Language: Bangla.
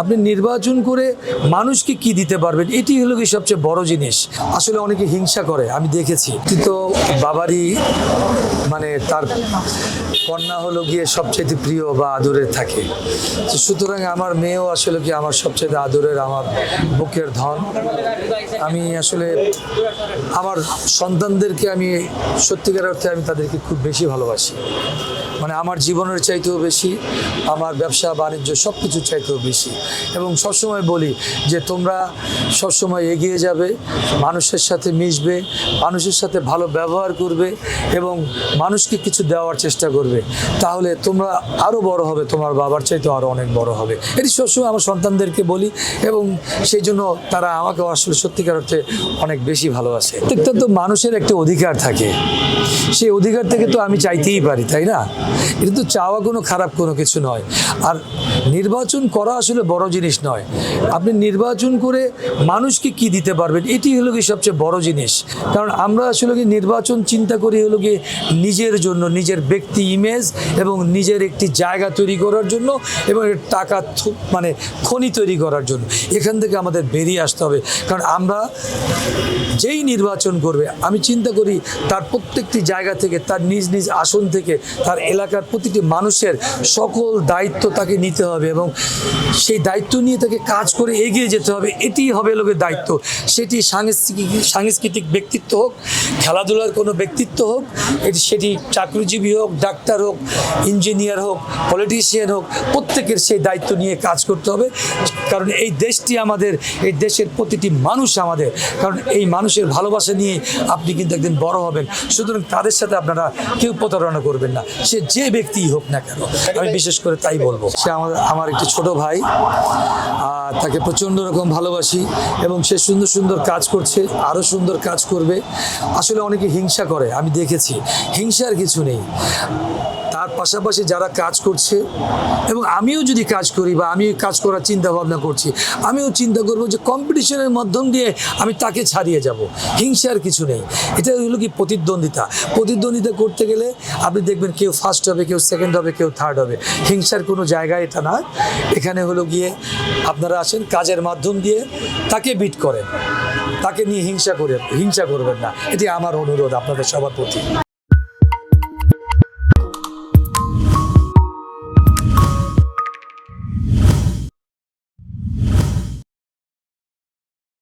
আপনি নির্বাচন করে মানুষকে কি দিতে পারবেন, এটি হলো কি সবচেয়ে বড় জিনিস। আসলে অনেকে হিংসা করে, আমি দেখেছি। কিন্তু বাবারই মানে তার কন্যা হলো গিয়ে সবচেয়ে প্রিয় বা আদরের থাকে। তো সুতরাং আমার মেয়েও আসলে কি আমার সবচেয়ে আদরের, আমার বুকের ধন। আমি আসলে আমার সন্তানদেরকে আমি সত্যিকার অর্থে আমি তাদেরকে খুব বেশি ভালোবাসি। মানে আমার জীবনের চাইতেও বেশি, আমার ব্যবসা, বাণিজ্য সব কিছু চাইতেও বেশি। এবং সবসময় বলি যে তোমরা সবসময় এগিয়ে যাবে, মানুষের সাথে মিশবে, মানুষের সাথে ভালো ব্যবহার করবে এবং মানুষকে কিছু দেওয়ার চেষ্টা করবে। তাহলে তোমরা আরও বড় হবে, তোমার বাবার চাইতেও আরও অনেক বড় হবে। এটি সবসময় আমার সন্তানদেরকে বলি এবং সেই জন্য তারা আমাকে আসলে সত্যিকার অর্থে অনেক বেশি ভালোবাসে। প্রত্যেকটা তো মানুষের একটা অধিকার থাকে। সেই অধিকার থেকে তো আমি চাইতেই পারি, তাই না? এটা তো চাওয়া কোনো খারাপ কোনো কিছু নয়। আর নির্বাচন করা আসলে বড় জিনিস নয়। আপনি নির্বাচন করে মানুষকে কি দিতে পারবেন, এটি হলো কি সবচেয়ে বড় জিনিস। কারণ আমরা আসলে কি নির্বাচন চিন্তা করি হলো কি নিজের জন্য, নিজের ব্যক্তি ইমেজ এবং নিজের একটি জায়গা তৈরি করার জন্য এবং টাকা মানে খনি তৈরি করার জন্য। এখান থেকে আমাদের বেরিয়ে আসতে হবে। কারণ আমরা যেই নির্বাচন করবে, আমি চিন্তা করি তার প্রত্যেকটি জায়গা থেকে, তার নিজ নিজ আসন থেকে, তার এলাকার প্রতিটি মানুষের সকল দায়িত্ব তাকে নিতে হবে এবং সেই দায়িত্ব নিয়ে তাকে কাজ করে এগিয়ে যেতে হবে এটি হবে লোকের দায়িত্ব। সেটি সাংস্কৃতিক সাংস্কৃতিক ব্যক্তিত্ব হোক, খেলাধুলার কোনো ব্যক্তিত্ব হোক, এটি সেটি চাকরিজীবী হোক, ডাক্তার হোক, ইঞ্জিনিয়ার হোক, পলিটিশিয়ান হোক, প্রত্যেকের সেই দায়িত্ব নিয়ে কাজ করতে হবে। কারণ এই দেশটি আমাদের, এই দেশের প্রতিটি মানুষ আমাদের। কারণ এই মানুষের ভালোবাসা নিয়ে আপনি কিন্তু একদিন বড় হবেন। সুতরাং তাদের সাথে আপনারা কেউ প্রতারণা করবেন না। সে যে ব্যক্তিই হোক না কেন, আমি বিশেষ করে তাই বলব। সে আমার আমার একটি ছোট ভাই আর তাকে প্রচণ্ড রকম ভালোবাসি এবং সে সুন্দর সুন্দর কাজ করছে আরও সুন্দর কাজ করবে। আসলে অনেকে হিংসা করে, আমি দেখেছি। হিংসার কিছু নেই। তার পাশাপাশি যারা কাজ করছে এবং আমিও যদি কাজ করি বা আমি কাজ করার চিন্তা ভাবনা করছি, আমিও চিন্তা করব যে কম্পিটিশনের মাধ্যম দিয়ে আমি তাকে ছাড়িয়ে যাব। হিংসার কিছু নেই। এটা হলো কি প্রতিদ্বন্দ্বিতা। প্রতিদ্বন্দ্বিতা করতে গেলে আপনি দেখবেন কেউ ফার্স্ট হবে, কেউ সেকেন্ড হবে, কেউ থার্ড হবে। হিংসার কোনো জায়গায় এটা না। এখানে হলো গিয়ে আপনারা আসেন, কাজের মাধ্যম দিয়ে তাকে বিট করেন। তাকে নিয়ে হিংসা করে হিংসা করবেন না। এটি আমার অনুরোধ আপনাদের সবার প্রতি।